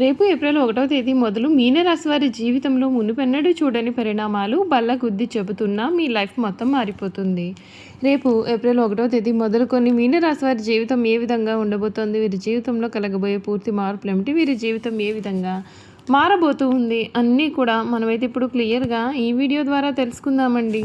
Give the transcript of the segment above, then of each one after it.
రేపు ఏప్రిల్ ఒకటవ తేదీ మొదలు మీనరాశి వారి జీవితంలో మునుపెన్నడూ చూడని పరిణామాలు బల్ల గుద్ది చెబుతున్నా మీ లైఫ్ మొత్తం మారిపోతుంది. రేపు ఏప్రిల్ ఒకటవ తేదీ మొదలుకొని మీనరాశి వారి జీవితం ఏ విధంగా ఉండబోతోంది? వీరి జీవితంలో కలగబోయే పూర్తి మార్పులు ఏమిటి? వీరి జీవితం ఏ విధంగా మారబోతూ ఉంది అన్నీ కూడా మనమైతే ఇప్పుడు క్లియర్గా ఈ వీడియో ద్వారా తెలుసుకుందామండి.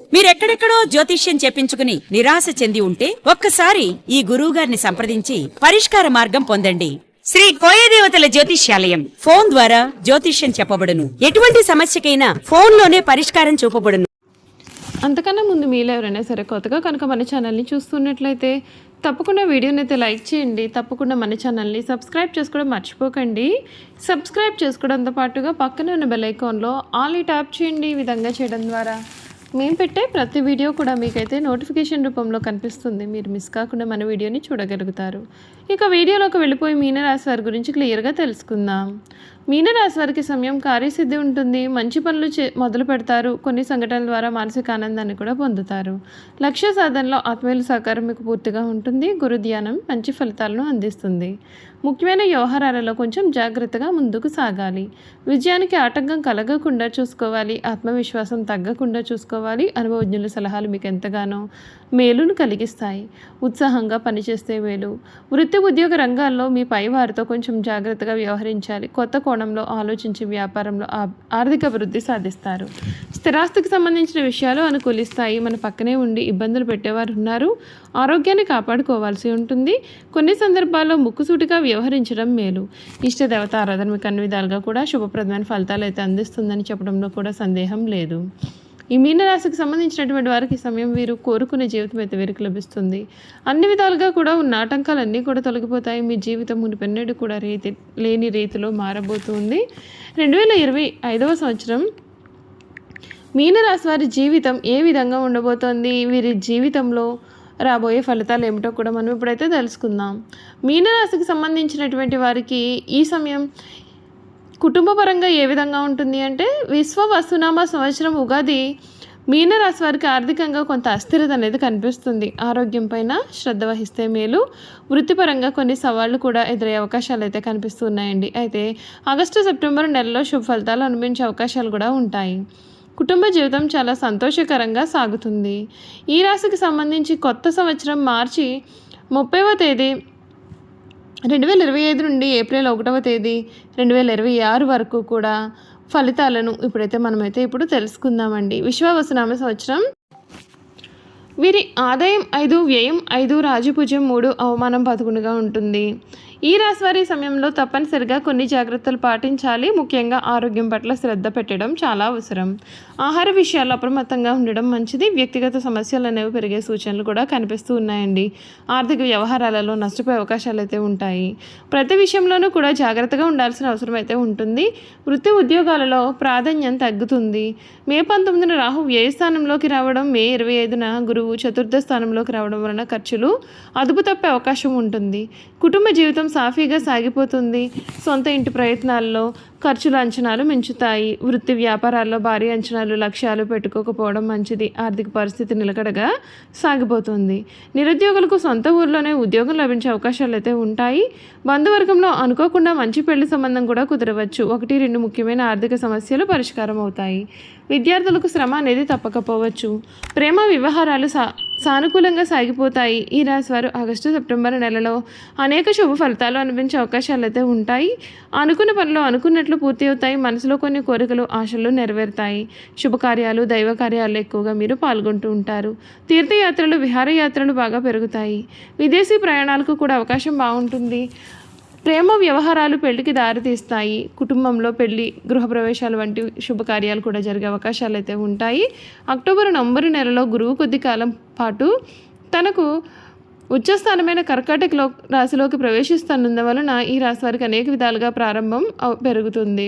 మీరెక్కడెక్కడో జ్యోతిష్యం చెప్పించుకుని నిరాశ చెంది ఉంటే ఒక్కసారి ఈ గురువు గారిని సంప్రదించి పరిష్కార మార్గం పొందండి. శ్రీ కోయదేవతల జ్యోతిష్యాలయం ఫోన్ ద్వారా జ్యోతిష్యం చెప్పబడును. ఎటువంటి సమస్యకైనా ఫోన్లోనే పరిష్కారం చూపబడును. అంతకన్నా ముందు మీలో ఎవరైనా సరే కొత్తగా కనుక మన ఛానల్ని చూస్తున్నట్లయితే తప్పకుండా వీడియోని అయితే లైక్ చేయండి. తప్పకుండా మన ఛానల్ని సబ్స్క్రైబ్ చేసుకోవడం మర్చిపోకండి. సబ్స్క్రైబ్ చేసుకోవడంతో పాటుగా పక్కనే ఉన్న బెల్ ఐకాన్లో ఆల్ ఈ ట్యాప్ చేయండి ఈ విధంగా చేయడం ద్వారా. మేము పెట్టే ప్రతి వీడియో కూడా మీకైతే నోటిఫికేషన్ రూపంలో కనిపిస్తుంది. మీరు మిస్ కాకుండా మన వీడియోని చూడగలుగుతారు. ఇక వీడియోలోకి వెళ్ళిపోయి మీనరాశి వారి గురించి క్లియర్గా తెలుసుకుందాం. మీనరాశి వారికి సమయం కార్యసిద్ధి ఉంటుంది. మంచి పనులు చే మొదలు పెడతారు. కొన్ని సంఘటనల ద్వారా మానసిక ఆనందాన్ని కూడా పొందుతారు. లక్ష్య సాధనలో ఆత్మీయుల సహకారం మీకు పూర్తిగా ఉంటుంది. గురు ధ్యానం మంచి ఫలితాలను అందిస్తుంది. ముఖ్యమైన వ్యవహారాలలో కొంచెం జాగ్రత్తగా ముందుకు సాగాలి. విజయానికి ఆటంకం కలగకుండా చూసుకోవాలి. ఆత్మవిశ్వాసం తగ్గకుండా చూసుకోవాలి. అనుభవజ్ఞుల సలహాలు మీకు ఎంతగానో మేలును కలిగిస్తాయి. ఉత్సాహంగా పనిచేస్తే మేలు. వృత్తి ఉద్యోగ రంగాల్లో మీ పై వారితో కొంచెం జాగ్రత్తగా వ్యవహరించాలి. కొత్త కోణంలో ఆలోచించి వ్యాపారంలో ఆర్థిక అభివృద్ధి సాధిస్తారు. స్థిరాస్తికి సంబంధించిన విషయాలు అనుకూలిస్తాయి. మన పక్కనే ఉండి ఇబ్బందులు పెట్టేవారు ఉన్నారు. ఆరోగ్యాన్ని కాపాడుకోవాల్సి ఉంటుంది. కొన్ని సందర్భాల్లో ముక్కుసూటిగా వ్యవహరించడం మేలు. ఇష్ట దేవత ఆరాధన మీకు అన్ని విధాలుగా కూడా శుభప్రదమైన ఫలితాలు అయితే అందిస్తుందని చెప్పడంలో కూడా సందేహం లేదు. ఈ మీనరాశికి సంబంధించినటువంటి వారికి సమయం వీరు కోరుకునే జీవితం అయితే వీరికి లభిస్తుంది. అన్ని విధాలుగా కూడా ఉన్న ఆటంకాలన్నీ కూడా తొలగిపోతాయి. మీ జీవితం మునిపెన్నడు కూడా రీతి లేని రీతిలో మారబోతుంది. రెండు వేల ఇరవై ఐదవ సంవత్సరం మీనరాశి వారి జీవితం ఏ విధంగా ఉండబోతోంది? వీరి జీవితంలో రాబోయే ఫలితాలు ఏమిటో కూడా మనం ఇప్పుడైతే తెలుసుకుందాం. మీనరాశికి సంబంధించినటువంటి వారికి ఈ సమయం కుటుంబపరంగా ఏ విధంగా ఉంటుంది అంటే విశ్వ వసునామ సంవత్సరం ఉగాది మీనరాశి వారికి ఆర్థికంగా కొంత అస్థిరత అనేది కనిపిస్తుంది. ఆరోగ్యం పైన శ్రద్ధ వహిస్తే మేలు. వృత్తిపరంగా కొన్ని సవాళ్ళు కూడా ఎదురయ్యే అవకాశాలు అయితే కనిపిస్తున్నాయండి. అయితే ఆగస్టు సెప్టెంబర్ నెలలో శుభ ఫలితాలు అనుభవించే అవకాశాలు కూడా ఉంటాయి. కుటుంబ జీవితం చాలా సంతోషకరంగా సాగుతుంది. ఈ రాశికి సంబంధించి కొత్త సంవత్సరం మార్చి ముప్పైవ తేదీ రెండు వేల ఇరవై ఐదు నుండి ఏప్రిల్ ఒకటవ తేదీ రెండు వేల ఇరవై ఆరు వరకు కూడా ఫలితాలను ఇప్పుడైతే మనమైతే ఇప్పుడు తెలుసుకుందామండి. విశ్వావసనామ సంవత్సరం వీరి ఆదాయం ఐదు వ్యయం ఐదు రాజపూజ్యం మూడు అవమానం పదకొండుగా ఉంటుంది. ఈ రాశివారి సమయంలో తప్పనిసరిగా కొన్ని జాగ్రత్తలు పాటించాలి. ముఖ్యంగా ఆరోగ్యం పట్ల శ్రద్ధ పెట్టడం చాలా అవసరం. ఆహార విషయాల్లో అప్రమత్తంగా ఉండడం మంచిది. వ్యక్తిగత సమస్యలు అనేవి పెరిగే సూచనలు కూడా కనిపిస్తూ ఉన్నాయండి. ఆర్థిక వ్యవహారాలలో నష్టపోయే అవకాశాలు అయితే ఉంటాయి. ప్రతి విషయంలోనూ కూడా జాగ్రత్తగా ఉండాల్సిన అవసరం అయితే ఉంటుంది. వృత్తి ఉద్యోగాలలో ప్రాధాన్యం తగ్గుతుంది. మే పంతొమ్మిదిన రాహు వ్యయ స్థానంలోకి రావడం మే ఇరవై ఐదున గురువు చతుర్థ స్థానంలోకి రావడం వలన ఖర్చులు అదుపు తప్పే అవకాశం ఉంటుంది. కుటుంబ జీవితం సాఫీగా సాగిపోతుంది. సొంత ఇంటి ప్రయత్నాల్లో ఖర్చుల అంచనాలు మించుతాయి. వృత్తి వ్యాపారాల్లో భారీ అంచనాలు లక్ష్యాలు పెట్టుకోకపోవడం మంచిది. ఆర్థిక పరిస్థితి నిలకడగా సాగిపోతుంది. నిరుద్యోగులకు సొంత ఊర్లోనే ఉద్యోగం లభించే అవకాశాలు అయితే ఉంటాయి. బంధువర్గంలో అనుకోకుండా మంచి పెళ్ళి సంబంధం కూడా కుదరవచ్చు. ఒకటి రెండు ముఖ్యమైన ఆర్థిక సమస్యలు పరిష్కారం అవుతాయి. విద్యార్థులకు శ్రమ అనేది తప్పకపోవచ్చు. ప్రేమ వ్యవహారాలు సా సానుకూలంగా సాగిపోతాయి. ఈ రాశి వారు ఆగస్టు సెప్టెంబర్ నెలలో అనేక శుభ ఫలితాలు అనిపించే అవకాశాలు అయితే ఉంటాయి. అనుకున్న పనిలో అనుకున్నట్లు పూర్తి అవుతాయి. మనసులో కొన్ని కోరికలు ఆశలు నెరవేరుతాయి. శుభకార్యాలు దైవ కార్యాలు ఎక్కువగా మీరు పాల్గొంటూ ఉంటారు. తీర్థయాత్రలు విహారయాత్రలు బాగా పెరుగుతాయి. విదేశీ ప్రయాణాలకు కూడా అవకాశం బాగుంటుంది. ప్రేమ వ్యవహారాలు పెళ్ళికి దారితీస్తాయి. కుటుంబంలో పెళ్ళి గృహప్రవేశాలు వంటి శుభకార్యాలు కూడా జరిగే అవకాశాలు అయితే ఉంటాయి. అక్టోబర్ నవంబర్ నెలలో గురువు కొద్ది కాలం పాటు తనకు ఉచ్చస్థానమైన కర్కాటక రాశిలోకి ప్రవేశిస్తున్నందువలన ఈ రాశి వారికి అనేక విధాలుగా ప్రారంభం పెరుగుతుంది.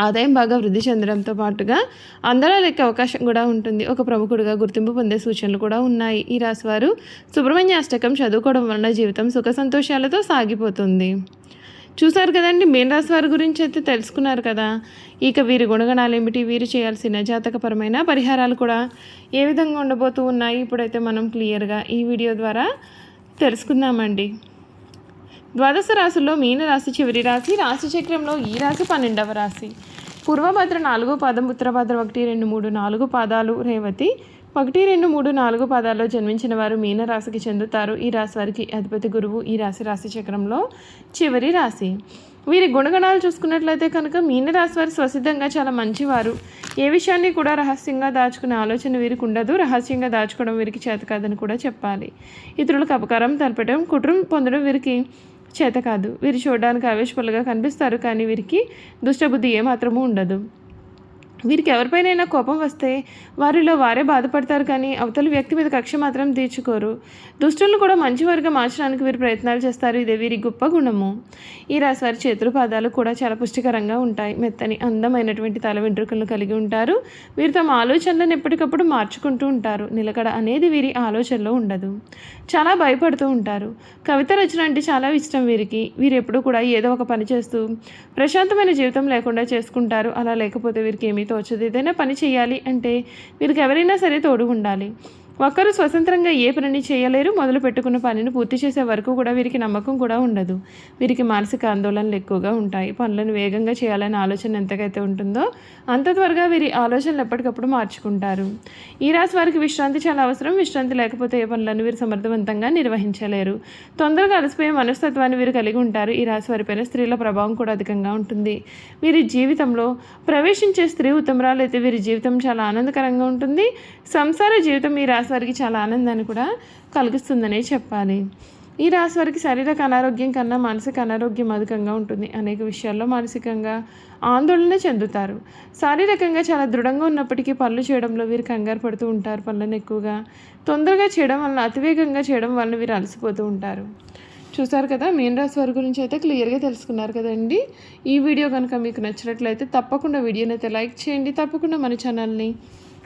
ఆదాయం బాగా వృద్ధి చెందడంతో పాటుగా అందరూ లెక్క అవకాశం కూడా ఉంటుంది. ఒక ప్రముఖుడిగా గుర్తింపు పొందే సూచనలు కూడా ఉన్నాయి. ఈ రాశివారు సుబ్రహ్మణ్య అష్టకం చదువుకోవడం వలన జీవితం సుఖ సంతోషాలతో సాగిపోతుంది. చూసారు కదండి మీన రాశి వారి గురించి అయితే తెలుసుకున్నారు కదా. ఇక వీరి గుణగణాలు ఏమిటి? వీరు చేయాల్సిన జాతకపరమైన పరిహారాలు కూడా ఏ విధంగా ఉండబోతూ ఉన్నాయి? ఇప్పుడైతే మనం క్లియర్గా ఈ వీడియో ద్వారా తెలుసుకుందామండి. ద్వాదశ రాశుల్లో మీనరాశి చివరి రాశి రాశిచక్రంలో ఈ రాశి పన్నెండవ రాశి. పూర్వభద్ర నాలుగో పాదం ఉత్తరభద్ర ఒకటి రెండు మూడు నాలుగు పాదాలు రేవతి ఒకటి రెండు మూడు నాలుగు పాదాల్లో జన్మించిన వారు మీన రాశికి చెందుతారు. ఈ రాశి వారికి అధిపతి గురువు ఈ రాశి రాశి చక్రంలో చివరి రాశి. వీరి గుణగణాలు చూసుకున్నట్లయితే కనుక మీనరాశి వారు స్వసిద్ధంగా చాలా మంచివారు. ఏ విషయాన్ని కూడా రహస్యంగా దాచుకునే ఆలోచన వీరికి ఉండదు. రహస్యంగా దాచుకోవడం వీరికి చేత కాదని కూడా చెప్పాలి. ఇతరులకు అపకారం తలపడం కుటుంబం పొందడం వీరికి చేత కాదు. వీరు చూడడానికి ఆవేశపలుగా కనిపిస్తారు కానీ వీరికి దుష్టబుద్ధి ఏమాత్రము ఉండదు. వీరికి ఎవరిపైనైనా కోపం వస్తే వారిలో వారే బాధపడతారు కానీ అవతల వ్యక్తి మీద కక్ష మాత్రం తీర్చుకోరు. దుష్టులను కూడా మంచివారిగా మార్చడానికి వీరు ప్రయత్నాలు చేస్తారు. ఇదే వీరి గొప్ప గుణము. ఈ రాశి వారి చేతులు పాదాలు కూడా చాలా పుష్టికరంగా ఉంటాయి. మెత్తని అందమైనటువంటి తల వెంట్రుకలను కలిగి ఉంటారు. వీరు తమ ఆలోచనలను ఎప్పటికప్పుడు మార్చుకుంటూ ఉంటారు. నిలకడ అనేది వీరి ఆలోచనలో ఉండదు. చాలా భయపడుతూ ఉంటారు. కవిత రచన అంటే చాలా ఇష్టం వీరికి. వీరు ఎప్పుడూ కూడా ఏదో ఒక పని చేస్తూ ప్రశాంతమైన జీవితం లేకుండా చేసుకుంటారు. అలా లేకపోతే వీరికి ఏమీ తోచదు. ఏదైనా పని చేయాలి అంటే వీరికి ఎవరైనా సరే తోడు ఉండాలి ఒక్కరు స్వతంత్రంగా ఏ పనిని చేయలేరు మొదలు పెట్టుకున్న పనిని పూర్తి చేసే వరకు కూడా వీరికి నమ్మకం కూడా ఉండదు. వీరికి మానసిక ఆందోళనలు ఎక్కువగా ఉంటాయి. పనులను వేగంగా చేయాలనే ఆలోచన ఎంతకైతే ఉంటుందో అంత త్వరగా వీరి ఆలోచనలు ఎప్పటికప్పుడు మార్చుకుంటారు. ఈ రాశి వారికి విశ్రాంతి చాలా అవసరం. విశ్రాంతి లేకపోతే ఏ పనులను వీరు సమర్థవంతంగా నిర్వహించలేరు. తొందరగా అలసిపోయే మనస్తత్వాన్ని వీరు కలిగి ఉంటారు. ఈ రాశి వారిపైన స్త్రీల ప్రభావం కూడా అధికంగా ఉంటుంది. వీరి జీవితంలో ప్రవేశించే స్త్రీ ఉత్తమరాలు అయితే వీరి జీవితం చాలా ఆనందకరంగా ఉంటుంది. సంసార జీవితం ఈ రాశి వారికి చాలా ఆనందాన్ని కూడా కలిగిస్తుందనే చెప్పాలి. ఈ రాశి వారికి శారీరక అనారోగ్యం కన్నా మానసిక అనారోగ్యం అధికంగా ఉంటుంది. అనేక విషయాల్లో మానసికంగా ఆందోళన చెందుతారు. శారీరకంగా చాలా దృఢంగా ఉన్నప్పటికీ పనులు చేయడంలో వీరు కంగారు పడుతూ ఉంటారు. పనులను ఎక్కువగా తొందరగా చేయడం వలన అతివేగంగా చేయడం వలన వీరు అలసిపోతూ ఉంటారు. చూసారు కదా? మీన రాశి వారి గురించి అయితే క్లియర్గా తెలుసుకున్నారు కదండి. ఈ వీడియో కనుక మీకు నచ్చినట్లయితే తప్పకుండా వీడియోని అయితే లైక్ చేయండి. తప్పకుండా మన ఛానల్ని